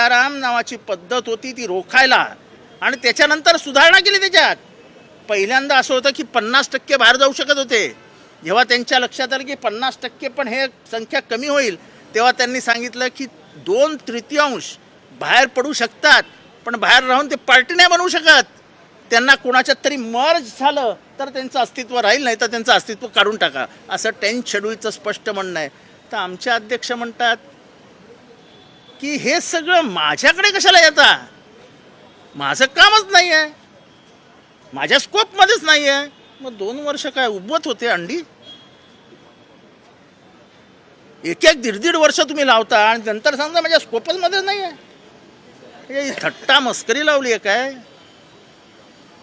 दयाराम नावाची पद्धत होती ती रोखायला. आणि त्याच्यानंतर सुधारणा केली त्याच्यात. पहिल्यांदा असं होतं की पन्नास टक्के बाहेर जाऊ शकत होते. जेव्हा त्यांच्या लक्षात आलं की पन्नास टक्के पण हे संख्या कमी होईल तेव्हा त्यांनी सांगितलं की दोन तृतीयांश बाहेर पडू शकतात पण बाहेर राहून ते पार्टी नाही बनवू शकत. त्यांना कोणाच्यात तरी मर्ज झालं तर त्यांचं अस्तित्व राहील नाही तर त्यांचं अस्तित्व काढून टाका. असं टेन्थ शेड्यूलचं स्पष्ट म्हणणं आहे. तर आमचे अध्यक्ष म्हणतात की हे सगळं माझ्याकडे कशाला येता? माझं कामच नाही आहे माझ्या स्कोपमध्येच नाही आहे मग दोन वर्ष काय उभवत होते अंडी? एक एक दीड दीड वर्ष तुम्ही लावता आणि नंतर सांगता माझ्या स्कोपचमध्ये नाही आहे थट्टा मस्करी लावली आहे काय?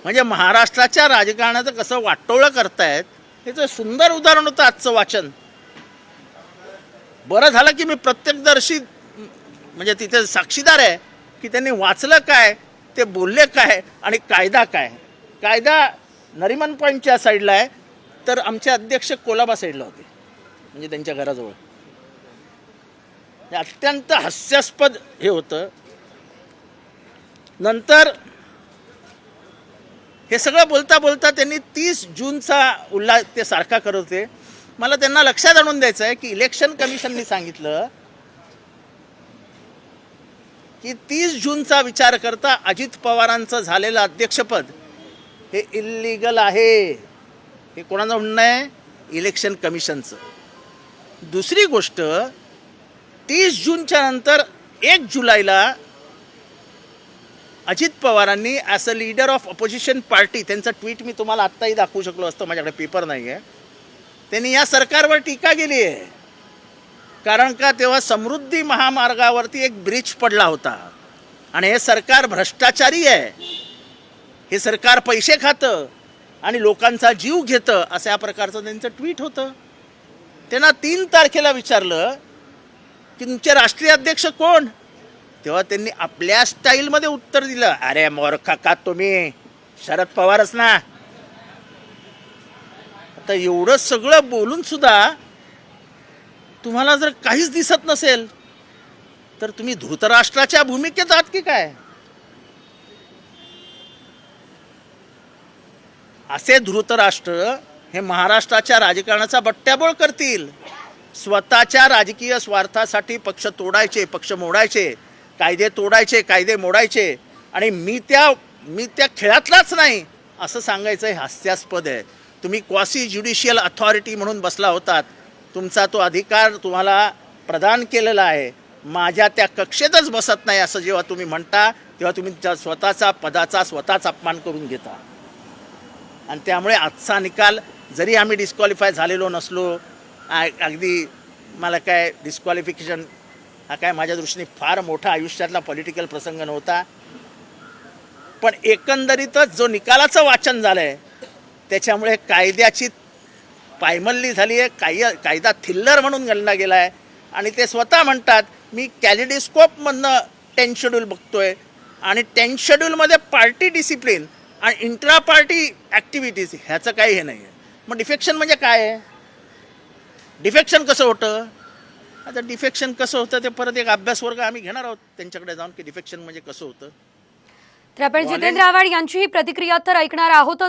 म्हणजे महाराष्ट्राच्या राजकारणाचं कसं वाटोळं करतायत याचं सुंदर उदाहरण होतं आजचं वाचन. बरं झालं की मी प्रत्येकदर्शी म्हणजे तिथे साक्षीदार आहे की त्यांनी वाचलं काय ते बोलले काय आणि कायदा काय. कायदा नरिमन पॉईंटच्या साईडला आहे तर आमचे अध्यक्ष कोलाबा साईडला होते म्हणजे त्यांच्या घराजवळ. हे अत्यंत हास्यास्पद हे होतं. नंतर हे सगळं बोलता बोलता त्यांनी तीस जूनचा उल्हास ते सारखा करत होते. मला त्यांना लक्षात आणून द्यायचं आहे की इलेक्शन कमिशननी सांगितलं की तीस जूनचा विचार करता अजित पवारांचं झालेलं अध्यक्षपद हे इल्लीगल आहे. हे कोणाचं म्हणणं आहे? इलेक्शन कमिशनचं दुसरी गोष्ट तीस जूनच्या नंतर एक जुलैला अजित पवारांनी as a leader of opposition party त्यांचं ट्विट मी तुम्हाला आत्ताही दाखवू शकलो असतं माझ्याकडे पेपर नाही आहे त्यांनी या सरकारवर टीका केली आहे. कारण का तेव्हा समृद्धी महामार्गावरती एक ब्रिज पडला होता. आणि हे सरकार भ्रष्टाचारी आहे. हे सरकार पैसे खातं आणि लोकांचा जीव घेतं अशा प्रकारचं त्यांचं ट्विट होतं. त्यांना तीन तारखेला विचारलं की तुमचे राष्ट्रीय अध्यक्ष कोण? तेव्हा त्यांनी आपल्या स्टाईलमध्ये उत्तर दिलं अरे मोरखा का तुम्ही शरद पवारच ना. आता एवढं सगळं बोलून सुद्धा तुम्हाला जर काहीच दिसत नसेल तर तुम्ही धृतराष्ट्राच्या भूमिकेत आहात की काय? असे धृतराष्ट्र हे महाराष्ट्राच्या राजकारणाचा बट्ट्याबोळ करतील. स्वतःच्या राजकीय स्वार्थासाठी पक्ष तोडायचे पक्ष मोडायचे कायदे तोडायचे कायदे मोडायचे. आणि मी त्या मी त्या खेळातलाच नाही असं सांगायचं हे हास्यास्पद आहे. तुम्ही क्वासी ज्युडिशियल अथॉरिटी म्हणून बसला होतात. तुमचा तो अधिकार तुम्हाला प्रदान केलेला आहे. माझ्या त्या कक्षेतच बसत नाही असं जेव्हा तुम्ही म्हणता तेव्हा तुम्ही त्या स्वतःचा पदाचा स्वतःच अपमान करून घेता. आणि त्यामुळे आजचा निकाल जरी आम्ही डिस्क्वालिफाय झालेलो नसलो अगदी मला काय डिस्क्वालिफिकेशन हा काय माझ्या दृष्टीने फार मोठा आयुष्यातला पॉलिटिकल प्रसंग नव्हता. पण एकंदरीतच जो निकालाचं वाचन झालं आहे त्याच्यामुळे कायद्याची पायमल्ली झाली आहे काय कायदा थिल्लर म्हणून गणला गेला आहे आणि ते स्वतः म्हणतात मी कॅलिडिस्कोपमधनं टेन शेड्यूल बघतोय. आणि टेन शेड्यूलमध्ये पार्टी डिसिप्लिन आणि इंट्रा पार्टी ॲक्टिव्हिटीज ह्याचं काही हे नाही आहे मग डिफेक्शन म्हणजे काय आहे? डिफेक्शन कसं होतं? आता डिफेक्शन कसं होतं ते परत एक अभ्यास वर्ग आम्ही घेणार आहोत त्यांच्याकडे जाऊन की डिफेक्शन म्हणजे कसं होतं. तर आपण जितेंद्र आव्हाड यांची ही प्रतिक्रिया तर ऐकणार आहोतच.